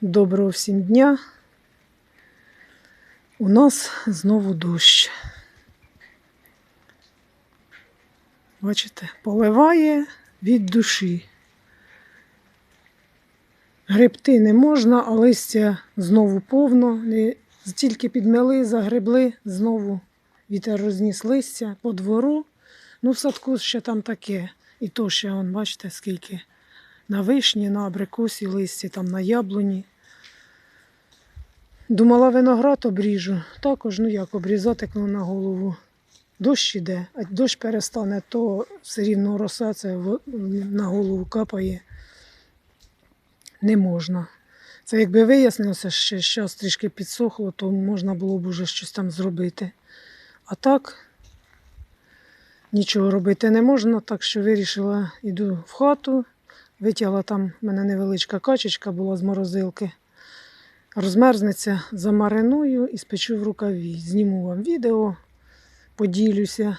Доброго всім дня. У нас знову дощ. Бачите, поливає від душі. Гребти не можна, а листя знову повно. Тільки підмели, загребли, знову вітер розніс листя по двору. Ну, в садку ще там таке. І то ще, он, бачите, скільки на вишні, на абрикосі листі, там на яблуні. Думала, виноград обріжу. Також, ну як обрізати коли на голову. Дощ іде, а дощ перестане, то все рівно роса це на голову капає. Не можна. Це якби вияснилося, що зараз трішки підсохло, то можна було б уже щось там зробити. А так нічого робити не можна, так що вирішила, йду в хату, витягла там, в мене невеличка качечка була з морозилки. Розмерзнеться, замариную і спечу в рукаві. Зніму вам відео, поділюся,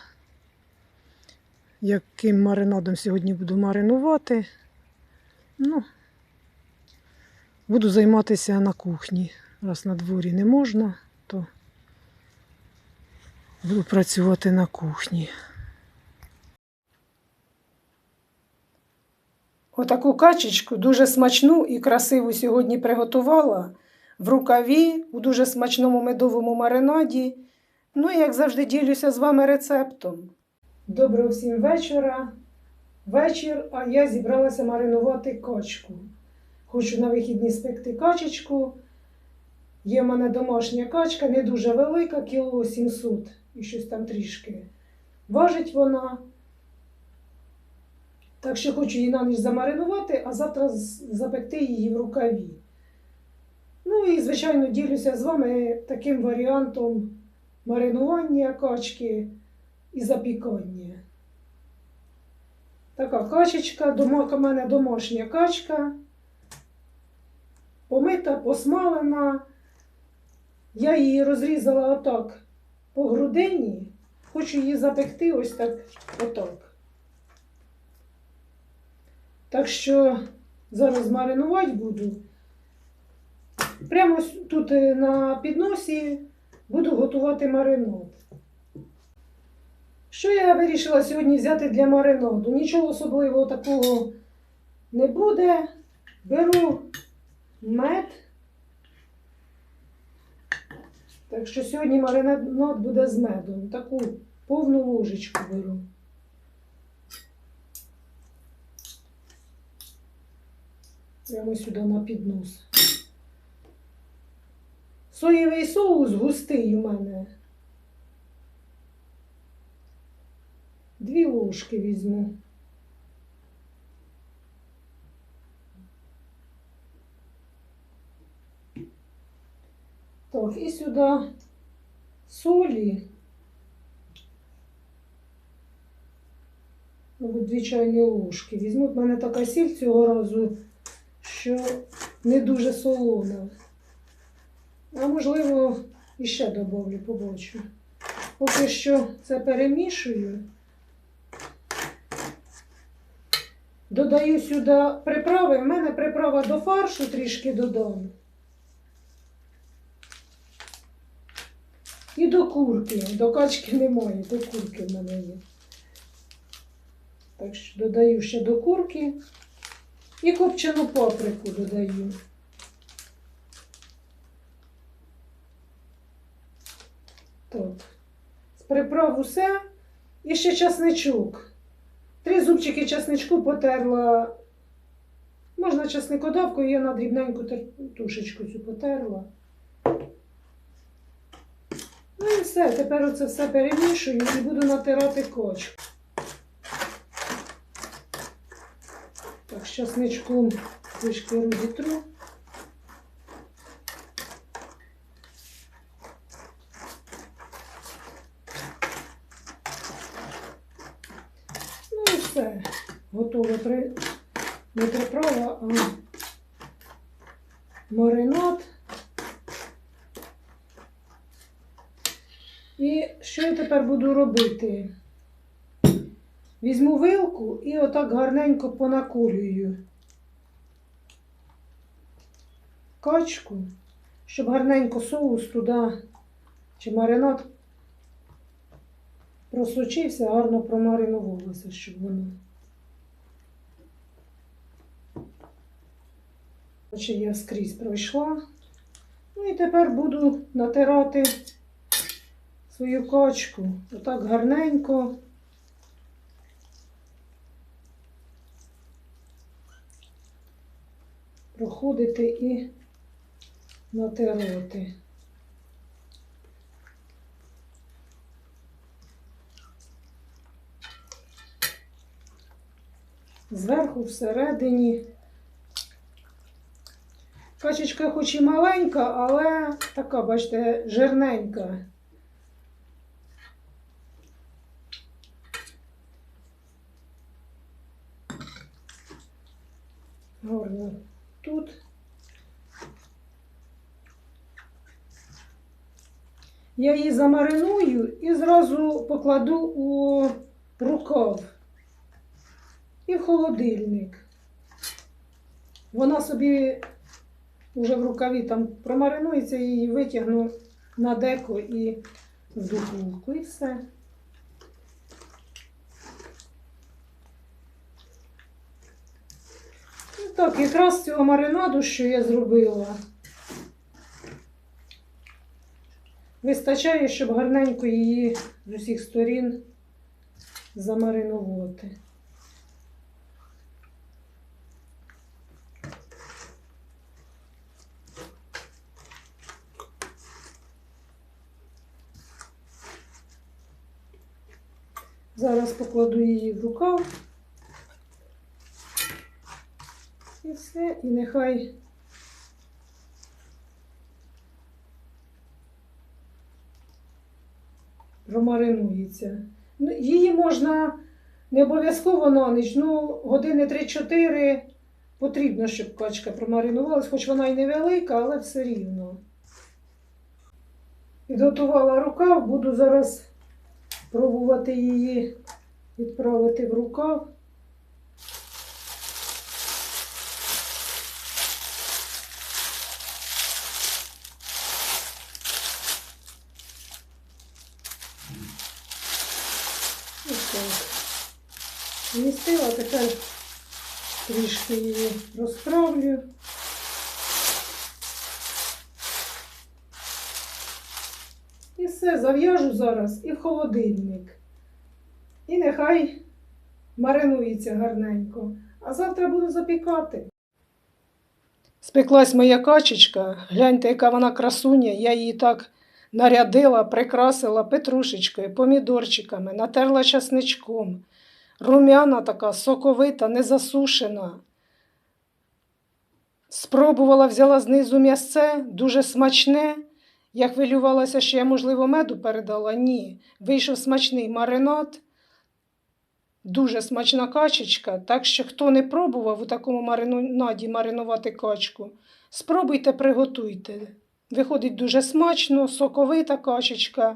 яким маринадом сьогодні буду маринувати. Ну, буду займатися на кухні. Раз на дворі не можна, то буду працювати на кухні. Отаку качечку дуже смачну і красиву сьогодні приготувала в рукаві у дуже смачному медовому маринаді. Ну як завжди ділюся з вами рецептом. Доброго всім вечора. Вечір, а я зібралася маринувати качку. Хочу на вихідні спекти качечку. Є в мене домашня качка, не дуже велика, кіло 700 і щось там трішки. Важить вона. Так що хочу її на ніч замаринувати, а завтра запекти її в рукаві. Ну і, звичайно, ділюся з вами таким варіантом маринування качки і запікання. Така качечка, у мене домашня качка. Помита, посмалена. Я її розрізала отак по грудині. Хочу її запекти ось так, отак. Так що зараз маринувати буду. Прямо тут е, на підносі буду готувати маринад. Що я вирішила сьогодні взяти для маринаду? Нічого особливого такого не буде. Беру мед. Так що сьогодні маринад буде з медом. Таку повну ложечку беру. Прямо сюди на піднос. Соєвий соус густий у мене. Дві ложки візьму. Так, і сюди солі. Дві чайні ложки. Візьму, в мене така сіль цього разу, що не дуже солона. А можливо, іще добавлю, побачу. Поки що це перемішую. Додаю сюди приправи. У мене приправа до фаршу трішки додам. І до курки. До качки немає, до курки в мене є. Так що додаю ще до курки. І копчену паприку додаю. Так. З приправ усе. І ще часничок. Три зубчики часничку потерла. Можна часникодавкою, я на дрібненьку тушечку цю потерла. Ну і все. Тепер оце все перемішую і буду натирати кочку. Так, з часничком трішки розітру. Ну і все. Готове при... не приправа, а маринад. І що я тепер буду робити? Візьму вилку і отак гарненько понакурюю. качку, щоб гарненько соус туди чи маринад просочився, гарно промаринувалося, щоб воно. Значить, я скрізь пройшла. Ну і тепер буду натирати свою качку. Отак гарненько. Проходити і натирати. Зверху, всередині. Качечка хоч і маленька, але така, бачите, жирненька. Гарно тут. Я її замариную і зразу покладу у рукав і в холодильник. Вона собі вже в рукаві там промаринується, її витягну на деко і в духовку, і все. Так, якраз цього маринаду, що я зробила, вистачає, щоб гарненько її з усіх сторін замаринувати. Зараз покладу її в рукав. І все, і нехай промаринується. Ну, її можна не обов'язково на ніч, ну, години 3-4 потрібно, щоб качка промаринувалась, хоч вона й невелика, але все рівно. Підготувала рукав, буду зараз пробувати її відправити в рукав. Ось так. Вмістила, тепер трішки її розправлю. І все, зав'яжу зараз і в холодильник. І нехай маринується гарненько. А завтра буду запікати. Спеклась моя качечка. Гляньте, яка вона красуня. Я її так нарядила, прикрасила петрушечкою, помідорчиками, натерла часничком. Румяна така, соковита, не засушена. Спробувала, взяла знизу м'ясце, дуже смачне. Я хвилювалася, що я, можливо, меду передала. Ні. Вийшов смачний маринад, дуже смачна качечка. Так що, хто не пробував у такому маринаді маринувати качку, спробуйте, приготуйте. Виходить дуже смачно, соковита качечка.